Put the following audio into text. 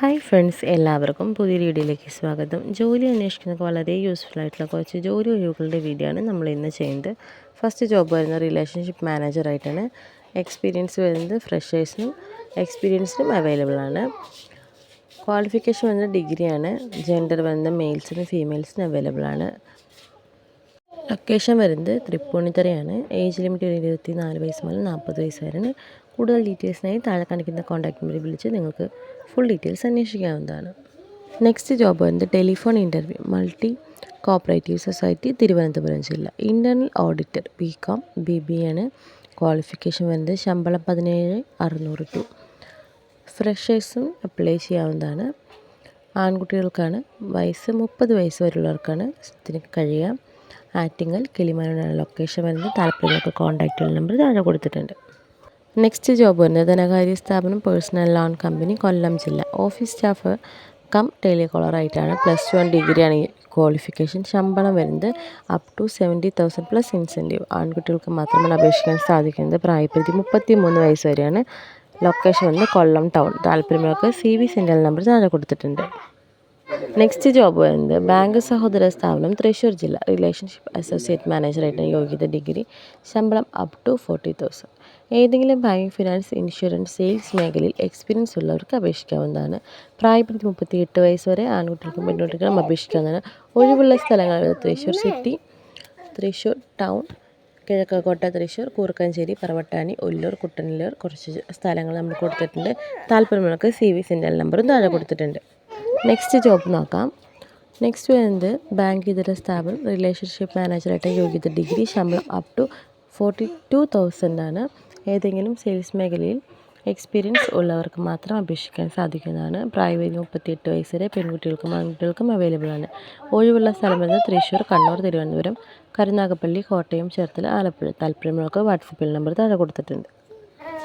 Hi friends എല്ലാവർക്കും പുതിയ വീഡിയോയിലേക്ക് സ്വാഗതം. ജോലി അന്വേഷിക്കുന്നവർക്ക് വളരെ യൂസ്ഫുൾ ആയിട്ടുള്ള കുറച്ച് ജോലി ഒഴിവുകളുടെ വീഡിയോ ആണ് നമ്മൾ ഇന്ന് ചെയ്യുന്നത്. ഫസ്റ്റ് ജോബ് വരുന്ന റിലേഷൻഷിപ്പ് മാനേജറായിട്ടാണ് എക്സ്പീരിയൻസ് വരുന്നത് ഫ്രഷേഴ്സിനും എക്സ്പീരിയൻസിനും അവൈലബിൾ ആണ്. ക്വാളിഫിക്കേഷൻ വരുന്നത് ഡിഗ്രിയാണ് ജെൻഡർ വരുന്നത് മെയിൽസിനും ഫീമെയിൽസിനും അവൈലബിൾ ആണ്. ലൊക്കേഷൻ വരുന്നത് തൃപ്പൂണിത്തറയാണ്. ഏജ് ലിമിറ്റ് ഒരു ഇരുപത്തി നാല് വയസ്സ് മുതൽ നാൽപ്പത് വയസ്സ് വരെയാണ്. കൂടുതൽ ഡീറ്റെയിൽസിനായി താഴെ കാണിക്കുന്ന കോൺടാക്ട് നമ്പറിൽ വിളിച്ച് നിങ്ങൾക്ക് ഫുൾ ഡീറ്റെയിൽസ് അന്വേഷിക്കാവുന്നതാണ്. നെക്സ്റ്റ് ജോബ് വരുന്നത് telephone interview multi cooperative society Thiruvananthapuram ജില്ല. Internal auditor B com B B ആണ്. ക്വാളിഫിക്കേഷൻ വരുന്നത് ശമ്പളം പതിനേഴ് അറുന്നൂറ് ടു ഫ്രഷേഴ്സും അപ്ലൈ ചെയ്യാവുന്നതാണ്. ആൺകുട്ടികൾക്കാണ്. വയസ്സ് മുപ്പത് വയസ്സ് വരെയുള്ളവർക്കാണ് ഇതിന് കഴിയുക. ആറ്റിങ്ങൽ കിളിമാനൂരാണ് ലൊക്കേഷൻ വരുന്നത് താല്പര്യങ്ങൾക്ക് കോൺടാക്റ്റ് നമ്പർ താഴെ കൊടുത്തിട്ടുണ്ട്. നെക്സ്റ്റ് ജോബ് വരുന്നത് ധനകാര്യ സ്ഥാപനം പേഴ്സണൽ ലോൺ കമ്പനി കൊല്ലം ജില്ല. ഓഫീസ് സ്റ്റാഫ് കം ടെലികോളറായിട്ടാണ് പ്ലസ് വൺ ഡിഗ്രിയാണ് ക്വാളിഫിക്കേഷൻ ശമ്പളം വരുന്നത് up to seventy thousand plus incentive ആൺകുട്ടികൾക്ക് മാത്രമാണ് അപേക്ഷിക്കാൻ സാധിക്കുന്നത്. പ്രായപരിധി മുപ്പത്തി മൂന്ന് വയസ്സ് വരെയാണ്. ലൊക്കേഷൻ വന്ന് കൊല്ലം ടൗൺ താല്പര്യമുള്ളവർക്ക് സി വി സെന്റൽ നമ്പർ താഴെ കൊടുത്തിട്ടുണ്ട്. നെക്സ്റ്റ് ജോബ് വരുന്നത് ബാങ്ക് സഹോദര സ്ഥാപനം തൃശ്ശൂർ ജില്ല. റിലേഷൻഷിപ്പ് അസോസിയേറ്റ് മാനേജറായിട്ട് യോഗ്യത ഡിഗ്രി ശമ്പളം അപ് ടു ഫോർട്ടി തൗസൻഡ് ഏതെങ്കിലും ബാങ്ക് ഫിനാൻസ് ഇൻഷുറൻസ് സെയിൽസ് മേഖലയിൽ എക്സ്പീരിയൻസ് ഉള്ളവർക്ക് അപേക്ഷിക്കാവുന്നതാണ്. പ്രായപരിധി മുപ്പത്തി എട്ട് വയസ്സ് വരെ ആൺകുട്ടികൾക്കും പെൺകുട്ടികൾക്കും അപേക്ഷിക്കാവുന്നതാണ്. ഒഴിവുള്ള സ്ഥലങ്ങൾ തൃശ്ശൂർ സിറ്റി തൃശ്ശൂർ ടൗൺ കിഴക്കോട്ട തൃശ്ശൂർ കൂർക്കഞ്ചേരി പറവട്ടാനി ഒല്ലൂർ കുട്ടനല്ലൂർ കുറച്ച് സ്ഥലങ്ങൾ നമ്മൾ കൊടുത്തിട്ടുണ്ട്. താല്പര്യമുള്ളവർക്ക് സി വി സെന്റൽ നമ്പറും താഴെ കൊടുത്തിട്ടുണ്ട്. നെക്സ്റ്റ് ജോബ് നോക്കാം. നെക്സ്റ്റ് വരുന്നത് ബാങ്ക് ഇതര സ്ഥാപനം റിലേഷൻഷിപ്പ് മാനേജറായിട്ട് യോഗ്യത ഡിഗ്രി ശമ്പളം up to forty two thousand ആണ്. ഏതെങ്കിലും സെയിൽസ് മേഖലയിൽ എക്സ്പീരിയൻസ് ഉള്ളവർക്ക് മാത്രം അപേക്ഷിക്കാൻ സാധിക്കുന്നതാണ്. പ്രായപരിധി മുപ്പത്തിയെട്ട് വയസ്സ് വരെ പെൺകുട്ടികൾക്കും ആൺകുട്ടികൾക്കും അവൈലബിൾ ആണ്. ഒഴിവുള്ള സ്ഥലം വരുന്നത് തൃശ്ശൂർ കണ്ണൂർ തിരുവനന്തപുരം കരുനാഗപ്പള്ളി കോട്ടയം ചേർത്തല ആലപ്പുഴ. താല്പര്യമുള്ളവർക്ക് വാട്സപ്പിൽ നമ്പർ താഴെ കൊടുത്തിട്ടുണ്ട്.